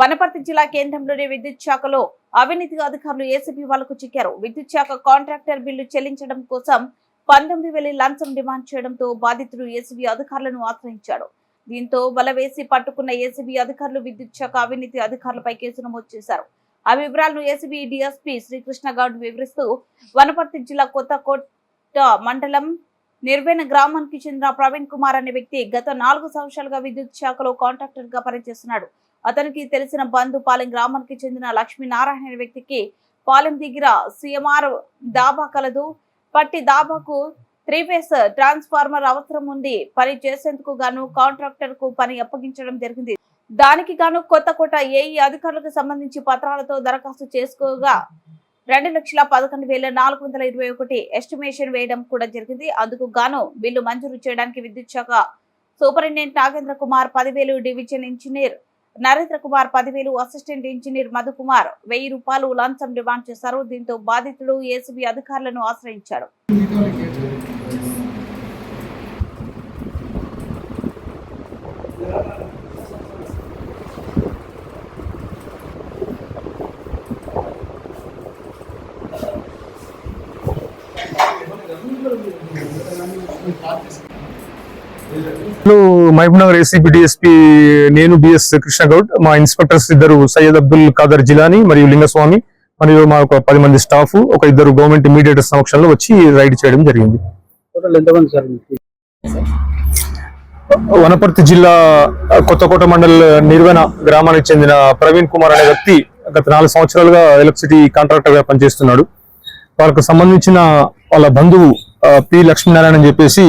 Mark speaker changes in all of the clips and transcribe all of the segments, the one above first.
Speaker 1: వనపర్తి జిల్లా కేంద్రంలోని విద్యుత్ శాఖలో అవినీతి అధికారులు ఏసీబీ వాళ్ళకు చిక్కారు. విద్యుత్ శాఖ కాంట్రాక్టర్ బిల్లు చెల్లించడం కోసం పంతొమ్మిది వేల లంచం డిమాండ్ చేయడంతో బాధితుడు ఏసీబీ అధికారులను ఆశ్రయించాడు. దీంతో బలవేసి పట్టుకున్న ఏసీబీ అధికారులు విద్యుత్ శాఖ అవినీతి అధికారులపై కేసు నమోదు చేశారు. ఆ వివరాలను ఏసీబీ డిఎస్పీ శ్రీకృష్ణ గౌడ్ వివరిస్తూ వనపర్తి జిల్లా కొత్తకోట మండలం నిర్వేణ గ్రామానికి చెందిన ప్రవీణ్ కుమార్ అనే వ్యక్తి గత నాలుగు సంవత్సరాలుగా విద్యుత్ శాఖలో కాంట్రాక్టర్గా పనిచేస్తున్నాడు. అతనికి తెలిసిన బంధు పాలెం గ్రామానికి చెందిన లక్ష్మీనారాయణ వ్యక్తికి పాలెం దగ్గర సిఎంఆర్ దాబా కలదు. పట్టి దాబాకు త్రీ ఫేస్ ట్రాన్స్ఫార్మర్ అవసరం ఉంది. పని చేసేందుకు గాను కాంట్రాక్టర్కు పని అప్పగించడం జరిగింది. దానికి గాను కొత్త కోట ఏఈ అధికారులకు సంబంధించి పత్రాలతో దరఖాస్తు చేసుకోగా రెండు లక్షల పదకొండు వేల నాలుగు వందల ఇరవై ఒకటి ఎస్టిమేషన్ వేయడం కూడా జరిగింది. అందుకు గాను బిల్లు మంజూరు చేయడానికి విద్యుత్ శాఖ సూపరింటెండెంట్ నాగేంద్ర కుమార్ పదివేలు డివిజన్ ఇంజనీర్ నరేంద్ర కుమార్ పదివేలు అసిస్టెంట్ ఇంజనీర్ మధుకుమార్ వెయ్యి రూపాయలు లంచం డిమాండ్ చేశారు. దీంతో బాధితుడు ఏసీబీ అధికారులను ఆశ్రయించాడు
Speaker 2: లో మహబూబ్ నగర్ ఏసీపీ డిఎస్పీ నేను బిఎస్ కృష్ణ గౌడ్ మా ఇన్స్పెక్టర్స్ ఇద్దరు సయ్యద్ అబ్దుల్ ఖాదర్ జిలానీ మరియు లింగస్వామి మరియు మా ఒక పది మంది స్టాఫ్ ఒక ఇద్దరు గవర్నమెంట్ మీడియేటర్ సమక్షంలో వచ్చి రైడ్ చేయడం జరిగింది? వనపర్తి జిల్లా కొత్తకోట మండల్ నిర్వెన గ్రామానికి చెందిన ప్రవీణ్ కుమార్ అనే వ్యక్తి గత నాలుగు సంవత్సరాలుగా ఎలక్ట్రిసిటీ కాంట్రాక్టర్గా పనిచేస్తున్నాడు వాళ్ళకు సంబంధించిన వాళ్ళ బంధువు పి లక్ష్మీనారాయణ అని చెప్పేసి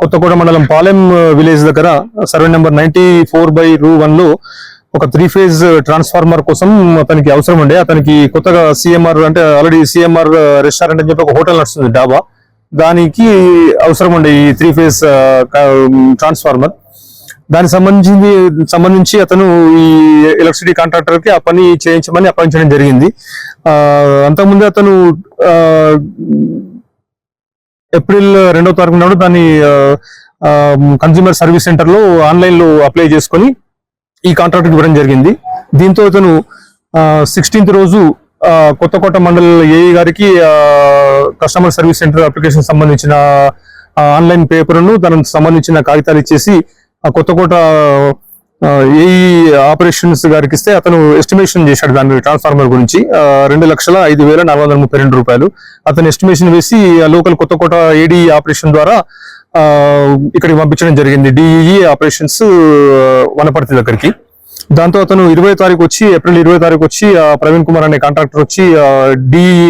Speaker 2: కొత్తకోట మండలం పాలెం విలేజ్ దగ్గర survey number ninety four by రూ వన్లో ఒక త్రీ ఫేజ్ ట్రాన్స్ఫార్మర్ కోసం అతనికి అవసరం ఉండే. అతనికి కొత్తగా సిఎంఆర్ అంటే ఆల్రెడీ సిఎంఆర్ రెస్టారెంట్ అని చెప్పి ఒక హోటల్ నడుస్తుంది డాబా. దానికి అవసరం ఉండే ఈ త్రీ ఫేజ్ ట్రాన్స్ఫార్మర్. దానికి సంబంధించి సంబంధించి అతను ఈ ఎలక్ట్రిసిటీ కాంట్రాక్టర్కి ఆ పని చేయించమని అప్పగించడం జరిగింది. అంతకుముందు అతను ఏప్రిల్ రెండో తారీఖు నాడు దాన్ని కన్స్యూమర్ సర్వీస్ సెంటర్లో ఆన్లైన్లో అప్లై చేసుకొని ఈ కాంట్రాక్ట్ ఇవ్వడం జరిగింది. దీంతో అతను సిక్స్టీన్త్ రోజు కొత్త కొత్తకోట మండల్ ఏఈ గారికి కస్టమర్ సర్వీస్ సెంటర్ అప్లికేషన్ సంబంధించిన ఆన్లైన్ పేపర్ను దానికి సంబంధించిన కాగితాలు ఇచ్చేసి ఆ కొత్తకోట ఏఈ ఆపరేషన్స్ గారికి ఇస్తే అతను ఎస్టిమేషన్ చేశాడు దాని ట్రాన్స్ఫార్మర్ గురించి. రెండు లక్షల ఐదు వేల నాలుగు వందల ముప్పై రెండు రూపాయలు. అతను ఎస్టిమేషన్ వేసి లోకల్ కొత్త కోట ఏడీ ఆపరేషన్ ద్వారా ఇక్కడికి పంపించడం జరిగింది. డిఈఈ ఆపరేషన్స్ వనపర్తి దగ్గరికి. దాంతో అతను ఇరవై తారీఖు వచ్చి ఏప్రిల్ ఇరవై తారీఖు వచ్చి ప్రవీణ్ కుమార్ అనే కాంట్రాక్టర్ వచ్చి డిఈ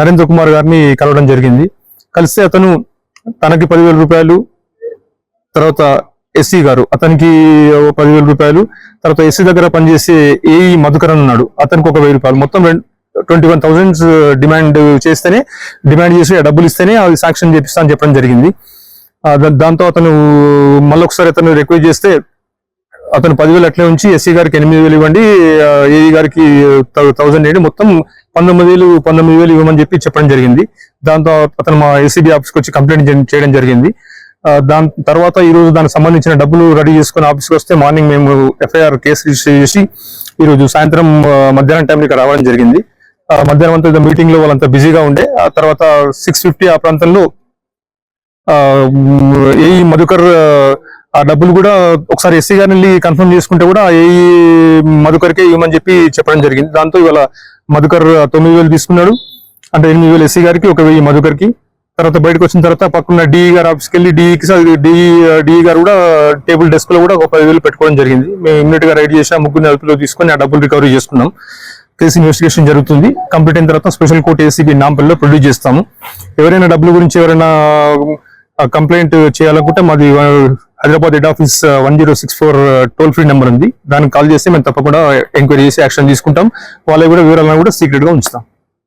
Speaker 2: నరేంద్ర కుమార్ గారిని కలవడం జరిగింది. కలిస్తే అతను తనకి పదివేల రూపాయలు తర్వాత ఎస్సీ గారు. అతనికి పదివేల రూపాయలు తర్వాత ఎస్సీ దగ్గర పనిచేసే ఏఈ మధుకరన్ ఉన్నాడు. అతనికి ఒక వెయ్యి రూపాయలు. మొత్తం ట్వంటీ వన్ థౌజండ్స్ డిమాండ్ చేస్తేనే డిమాండ్ చేసి డబ్బులు ఇస్తేనే అది సాక్ష్యం చేపిస్తా అని చెప్పడం జరిగింది. దాంతో అతను మళ్ళొకసారి అతను రిక్వెస్ట్ చేస్తే అతను పదివేలు అట్లే ఉంచి ఎస్సీ గారికి ఎనిమిది వేలు ఇవ్వండి ఏఈ గారికి థౌసండ్ వేయండి మొత్తం పంతొమ్మిది వేలు పంతొమ్మిది వేలు ఇవ్వమని చెప్పి చెప్పడం జరిగింది. దాంతో అతను మా ఏసీబీ ఆఫీస్కి వచ్చి కంప్లైంట్ చేయడం జరిగింది. దాని తర్వాత ఈరోజు దానికి సంబంధించిన డబ్బులు రెడీ చేసుకుని ఆఫీస్కి వస్తే మార్నింగ్ మేము ఎఫ్ఐఆర్ కేసు రిజిస్టర్ చేసి ఈరోజు సాయంత్రం మధ్యాహ్నం టైంలో ఇక్కడ రావడం జరిగింది. మధ్యాహ్నం అంతా మీటింగ్లో వాళ్ళంతా బిజీగా ఉండే. ఆ తర్వాత సిక్స్ ఫిఫ్టీ ఆ ప్రాంతంలో ఏ మధుకర్ ఆ, ఆ డబ్బులు కూడా ఒకసారి ఎస్సీ గారిని వెళ్ళి కన్ఫర్మ్ చేసుకుంటే కూడా ఏ మధుకర్కే ఇవ్వమని చెప్పి చెప్పడం జరిగింది. దాంతో ఇవాళ మధుకర్ తొమ్మిది వేలు తీసుకున్నాడు. అంటే ఎనిమిది వేలు ఎస్సీ గారికి ఒక వెయ్యి మధుకర్కి. తర్వాత బయటకు వచ్చిన తర్వాత పక్కన డిఈ గారు ఆఫీస్కి వెళ్ళి డిఈకి డిఈ డిఈ గారు కూడా టేబుల్ డెస్క్లో కూడా ఒక పదివేలు పెట్టుకోవడం జరిగింది. మేము ఇమ్మీడియట్గా రైడ్ చేసి ఆ ముగ్గురిని అదుపులో తీసుకొని ఆ డబ్బులు రికవరీ చేసుకున్నాం. కేసు ఇన్వెస్టిగేషన్ జరుగుతుంది. కంప్లీట్ అయిన తర్వాత స్పెషల్ కోర్ట్ ఏసీబీ నాంపల్లిలో ప్రొడ్యూస్ చేస్తాము. ఎవరైనా డబ్బుల గురించి ఎవరైనా కంప్లైంట్ చేయాలనుకుంటే మాది Hyderabad head office one zero six four toll free number ఉంది. దానికి కాల్ చేస్తే మేము తప్పకుండా ఎంక్వైరీ చేసి యాక్షన్ తీసుకుంటాం. వాళ్ళకి కూడా వివరాలను కూడా సీక్రెట్గా ఉంచుతాం.